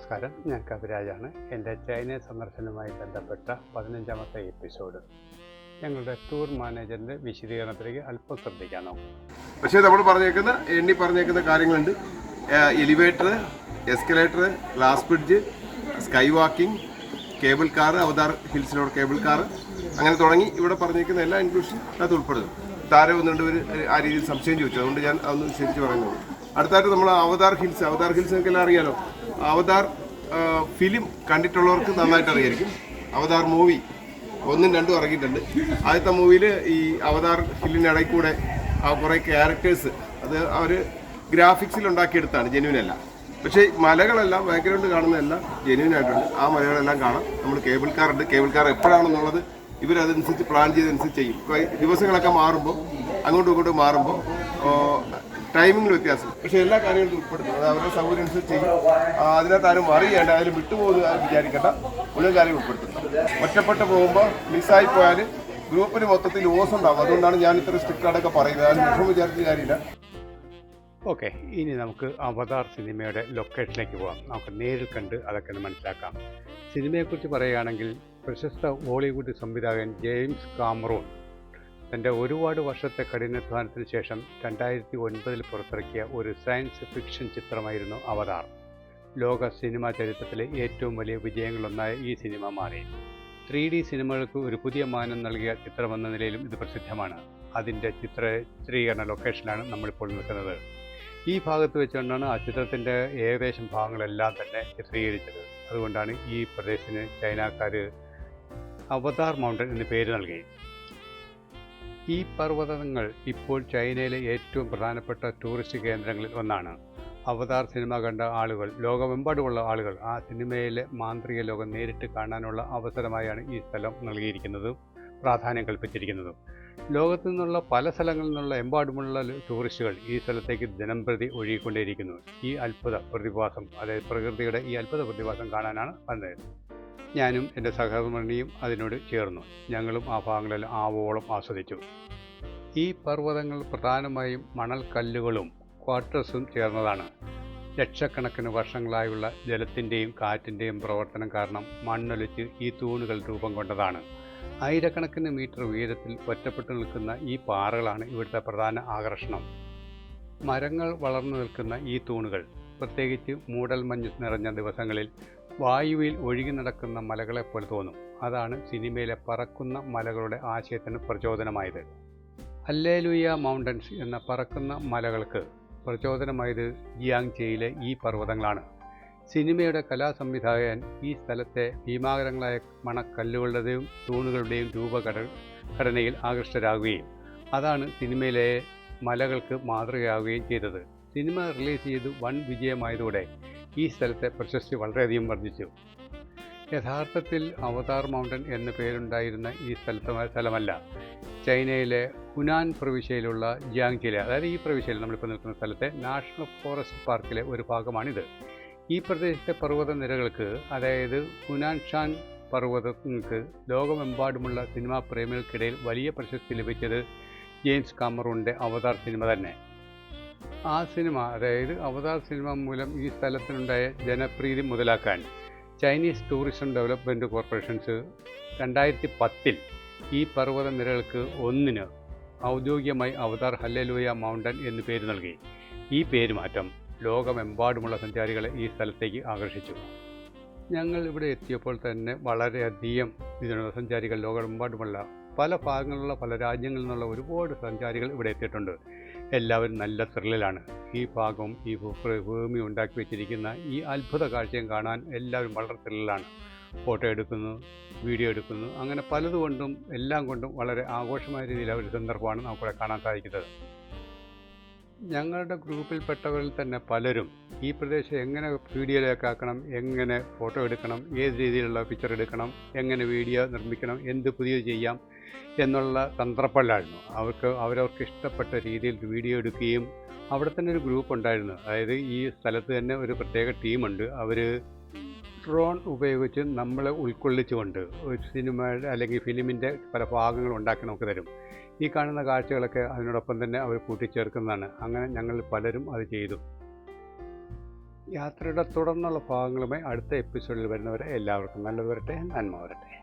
നമസ്കാരം. ഞാൻ കവിരാജാണ്. എന്റെ ചൈന സന്ദർശനവുമായി ബന്ധപ്പെട്ട പതിനഞ്ചാമത്തെ എപ്പിസോഡ്. ഞങ്ങളുടെ ടൂർ മാനേജറിന്റെ വിശദീകരണത്തിലേക്ക് അല്പം ശ്രദ്ധിക്കാൻ നോക്കും പക്ഷേ നമ്മൾ പറഞ്ഞേക്കുന്ന എണ്ണി പറഞ്ഞേക്കുന്ന കാര്യങ്ങളുണ്ട്. Elevator escalator glass bridge sky walking cable car Avatar ഹിൽസിലോട് cable car അങ്ങനെ തുടങ്ങി ഇവിടെ പറഞ്ഞേക്കുന്ന എല്ലാ ഇൻക്ലൂഷൻ അത് ഉൾപ്പെടുന്നു. താരം ഒന്നുകൊണ്ട് ഒരു ആ രീതിയിൽ സംശയം ചോദിച്ചു. അതുകൊണ്ട് ഞാൻ അതൊന്ന് ശരിച്ച് പറയുന്നുള്ളൂ അടുത്തായിട്ട് നമ്മൾ അവതാർ ഹിൽസ് അവതാർ ഹിൽസ് നിങ്ങൾക്ക് എല്ലാം അറിയാലോ? അവതാർ ഫിലിം കണ്ടിട്ടുള്ളവർക്ക് നന്നായിട്ട് അറിയായിരിക്കും. അവതാർ മൂവി ഒന്നും രണ്ടും ഇറങ്ങിയിട്ടുണ്ട്. ആദ്യത്തെ മൂവിയിൽ ഈ അവതാർ ഫിലിമിനിടയിൽ കൂടെ ആ കുറേ ക്യാരക്ടേഴ്സ് അത് അവർ ഗ്രാഫിക്സിൽ ഉണ്ടാക്കിയെടുത്താണ് ജെന്യൂൻ അല്ല. പക്ഷേ മലകളെല്ലാം ബാക്ക്ഗ്രൗണ്ട് കാണുന്നതെല്ലാം ജെന്യൂൻ ആയിട്ടുണ്ട്. ആ മലകളെല്ലാം കാണാം. നമ്മൾ കേബിൾ കാർ ഉണ്ട്. കേബിൾ കാർ എപ്പോഴാണെന്നുള്ളത് ഇവരതനുസരിച്ച് പ്ലാൻ ചെയ്തനുസരിച്ച് ചെയ്യും. ദിവസങ്ങളൊക്കെ മാറുമ്പോൾ അങ്ങോട്ടും ഇങ്ങോട്ടും മാറുമ്പോൾ ടൈമിങ്ങിൽ വ്യത്യാസം. പക്ഷെ എല്ലാ കാര്യങ്ങളും ഉൾപ്പെടുത്തും. അത് അവരുടെ സൗകര്യം അനുസരിച്ച് ചെയ്യും. അതിനകത്ത് ആരും അറിയേണ്ട അതിൽ വിട്ടുപോകുന്ന ആരും വിചാരിക്കേണ്ട മുഴുവൻ കാര്യം ഉൾപ്പെടുത്തും. ഒറ്റപ്പെട്ട് പോകുമ്പോൾ മിസ്സായി പോയാൽ ഗ്രൂപ്പിന് മൊത്തത്തിൽ ലോസ് ഉണ്ടാകും അതുകൊണ്ടാണ് ഞാൻ ഇത്ര സ്ട്രിക്റ്റ് ആയിട്ടൊക്കെ പറയുന്നത്. അതിന് വിഷമം വിചാരിച്ച കാര്യമില്ല. ഓക്കെ ഇനി നമുക്ക് അവതാർ സിനിമയുടെ ലൊക്കേഷനിലേക്ക് പോകാം നമുക്ക് നേരിൽ കണ്ട് അതൊക്കെ ഒന്ന് മനസ്സിലാക്കാം. സിനിമയെക്കുറിച്ച് പറയുകയാണെങ്കിൽ പ്രശസ്ത ബോളിവുഡ് സംവിധായകൻ ജെയിംസ് കാമറൂൺ തന്റെ ഒരുപാട് വർഷത്തെ കഠിനാധ്വാനത്തിന് ശേഷം രണ്ടായിരത്തി ഒൻപതിൽ പുറത്തിറക്കിയ ഒരു സയൻസ് ഫിക്ഷൻ ചിത്രമായിരുന്നു അവതാർ. ലോക സിനിമാ ചരിത്രത്തിലെ ഏറ്റവും വലിയ വിജയങ്ങളൊന്നായ ഈ സിനിമ മാറി. ത്രീ ഡി സിനിമകൾക്ക് ഒരു പുതിയ മാനം നൽകിയ ചിത്രമെന്ന നിലയിലും ഇത് പ്രസിദ്ധമാണ്. അതിന്റെ ചിത്ര ചിത്രീകരണ ലൊക്കേഷനിലാണ് നമ്മളിപ്പോൾ നിൽക്കുന്നത്. ഈ ഭാഗത്ത് വെച്ചുകൊണ്ടാണ് ആ ചിത്രത്തിന്റെ ഏകദേശം ഭാഗങ്ങളെല്ലാം തന്നെ ചിത്രീകരിച്ചത്. അതുകൊണ്ടാണ് ഈ പ്രദേശത്തിന് ചൈനക്കാർ അവതാർ മൗണ്ടൻ എന്ന് പേര് നൽകി. ഈ പർവതങ്ങൾ ഇപ്പോൾ ചൈനയിലെ ഏറ്റവും പ്രധാനപ്പെട്ട ടൂറിസ്റ്റ് കേന്ദ്രങ്ങളിൽ ഒന്നാണ്. അവതാർ സിനിമ കണ്ട ആളുകൾ ലോകമെമ്പാടുമുള്ള ആളുകൾ ആ സിനിമയിലെ മാന്ത്രിക ലോകം നേരിട്ട് കാണാനുള്ള അവസരമായാണ് ഈ സ്ഥലം നൽകിയിരിക്കുന്നത് പ്രാധാന്യം കൽപ്പിച്ചിരിക്കുന്നതും. ലോകത്തു നിന്നുള്ള പല സ്ഥലങ്ങളിൽ നിന്നുള്ള എമ്പാടുമുള്ള ടൂറിസ്റ്റുകൾ ഈ സ്ഥലത്തേക്ക് ദിനംപ്രതി ഒഴുകിക്കൊണ്ടേയിരിക്കുന്നു. ഈ അത്ഭുത പ്രതിഭാസം അതായത് പ്രകൃതിയുടെ ഈ അത്ഭുത പ്രതിഭാസം കാണാനാണ് വന്നത്. ഞാനും എന്റെ സഹധർമ്മിണിയും അതിനോട് ചേർന്നു. ഞങ്ങളും ആ ഭാഗങ്ങളിൽ ആവോളം ആസ്വദിച്ചു. ഈ പർവതങ്ങൾ പ്രധാനമായും മണൽക്കല്ലുകളും ക്വാർട്ടേഴ്സും ചേർന്നതാണ്. ലക്ഷക്കണക്കിന് വർഷങ്ങളായുള്ള ജലത്തിന്റെയും കാറ്റിന്റെയും പ്രവർത്തനം കാരണം മണ്ണൊലിച്ച് ഈ തൂണുകൾ രൂപം കൊണ്ടതാണ്. ആയിരക്കണക്കിന് മീറ്റർ ഉയരത്തിൽ ഒറ്റപ്പെട്ടു നിൽക്കുന്ന ഈ പാറകളാണ് ഇവിടുത്തെ പ്രധാന ആകർഷണം. മരങ്ങൾ വളർന്നു നിൽക്കുന്ന ഈ തൂണുകൾ. പ്രത്യേകിച്ച് മൂടൽമഞ്ഞ് നിറഞ്ഞ ദിവസങ്ങളിൽ വായുവിൽ ഒഴുകി നടക്കുന്ന മലകളെപ്പോലെ തോന്നും. അതാണ് സിനിമയിലെ പറക്കുന്ന മലകളുടെ ആശയത്തിന് പ്രചോദനമായത്. അല്ലേലുയ മൗണ്ടൻസ് എന്ന പറക്കുന്ന മലകൾക്ക് പ്രചോദനമായത് ജിയാങ്ചെയിലെ ഈ പർവതങ്ങളാണ്. സിനിമയുടെ കലാസംവിധായകൻ ഈ സ്ഥലത്തെ ഭീമാകരങ്ങളായ മണക്കല്ലുകളുടെയും തൂണുകളുടെയും രൂപഘട ഘടനയിൽ ആകൃഷ്ടരാകുകയും അതാണ് സിനിമയിലെ മലകൾക്ക് മാതൃകയാവുകയും ചെയ്തത്. സിനിമ റിലീസ് ചെയ്ത് വൻ വിജയമായതോടെ ഈ സ്ഥലത്തെ പ്രശസ്തി വളരെയധികം വർദ്ധിച്ചു. യഥാർത്ഥത്തിൽ അവതാർ മൗണ്ടൻ എന്ന പേരുണ്ടായിരുന്ന ഈ സ്ഥലത്തെ സ്ഥലമല്ല. ചൈനയിലെ ഹുനാൻ പ്രവിശ്യയിലുള്ള ജിയാങ്ചിലെ അതായത് ഈ പ്രവിശ്യയിൽ നമ്മളിപ്പോൾ നിൽക്കുന്ന സ്ഥലത്തെ നാഷണൽ ഫോറസ്റ്റ് പാർക്കിലെ ഒരു ഭാഗമാണിത്. ഈ പ്രദേശത്തെ പർവത നിരകൾക്ക് അതായത് ഹുനാൻഷാൻ പർവതങ്ങൾക്ക് ലോകമെമ്പാടുമുള്ള സിനിമാ പ്രേമികൾക്കിടയിൽ വലിയ പ്രശസ്തി ലഭിച്ചത് ജെയിംസ് കാമറൂണിന്റെ അവതാർ സിനിമ തന്നെ. ആ സിനിമ അതായത് അവതാർ സിനിമ മൂലം ഈ സ്ഥലത്തിനുണ്ടായ ജനപ്രീതി മുതലാക്കാൻ ചൈനീസ് ടൂറിസം ഡെവലപ്മെന്റ് കോർപ്പറേഷൻസ് രണ്ടായിരത്തി പത്തിൽ ഈ പർവത നിരകൾക്ക് ഒന്നിന് ഔദ്യോഗികമായി അവതാർ ഹല്ലലൂയ മൗണ്ടൻ എന്ന് പേര് നൽകി. ഈ പേരുമാറ്റം ലോകമെമ്പാടുമുള്ള സഞ്ചാരികളെ ഈ സ്ഥലത്തേക്ക് ആകർഷിച്ചു. ഞങ്ങൾ ഇവിടെ എത്തിയപ്പോൾ തന്നെ വളരെയധികം വിനോദസഞ്ചാരികൾ ലോകമെമ്പാടുമുള്ള പല ഭാഗങ്ങളിലുള്ള പല രാജ്യങ്ങളിൽ നിന്നുള്ള ഒരുപാട് സഞ്ചാരികൾ ഇവിടെ എത്തിയിട്ടുണ്ട്. എല്ലാവരും നല്ല ത്രില്ലിലാണ് ഈ ഭാഗം ഈ ഭൂമി ഉണ്ടാക്കി വെച്ചിരിക്കുന്ന ഈ അത്ഭുത കാഴ്ചയും കാണാൻ എല്ലാവരും വളരെ ത്രില്ലിലാണ് ഫോട്ടോ എടുക്കുന്നു വീഡിയോ എടുക്കുന്നു. അങ്ങനെ പലതുകൊണ്ടും എല്ലാം കൊണ്ടും വളരെ ആഘോഷമായ രീതിയിൽ ഒരു സന്ദർഭമാണ് നമുക്കിവിടെ കാണാൻ സാധിക്കുന്നത്. ഞങ്ങളുടെ ഗ്രൂപ്പിൽപ്പെട്ടവരിൽ തന്നെ പലരും ഈ പ്രദേശം എങ്ങനെ വീഡിയോയിലേക്ക് ആക്കണം എങ്ങനെ ഫോട്ടോ എടുക്കണം ഏത് രീതിയിലുള്ള പിക്ചർ എടുക്കണം എങ്ങനെ വീഡിയോ നിർമ്മിക്കണം എന്ത് പുതിയത് ചെയ്യാം എന്നുള്ള തന്ത്രപ്പല്ലായിരുന്നു അവർക്ക് അവരവർക്ക് ഇഷ്ടപ്പെട്ട രീതിയിൽ വീഡിയോ എടുക്കുകയും അവിടെ തന്നെ ഒരു ഗ്രൂപ്പ് ഉണ്ടായിരുന്നു. അതായത് ഈ സ്ഥലത്ത് തന്നെ ഒരു പ്രത്യേക ടീമുണ്ട്. അവർ ഡ്രോൺ ഉപയോഗിച്ച് നമ്മളെ ഉൾക്കൊള്ളിച്ചുകൊണ്ട് ഒരു സിനിമയുടെ അല്ലെങ്കിൽ ഫിലിമിന്റെ പല ഭാഗങ്ങൾ ഉണ്ടാക്കി നമുക്ക് തരും. ഈ കാണുന്ന കാഴ്ചകളൊക്കെ അതിനോടൊപ്പം തന്നെ അവർ കൂട്ടിച്ചേർക്കുന്നതാണ്. അങ്ങനെ ഞങ്ങൾ പലരും അത് ചെയ്തു. യാത്രയുടെ തുടർന്നുള്ള ഭാഗങ്ങളുമായി അടുത്ത എപ്പിസോഡിൽ വരുന്നവരെ എല്ലാവർക്കും നല്ലത് വരട്ടെ. നന്മ വരട്ടെ.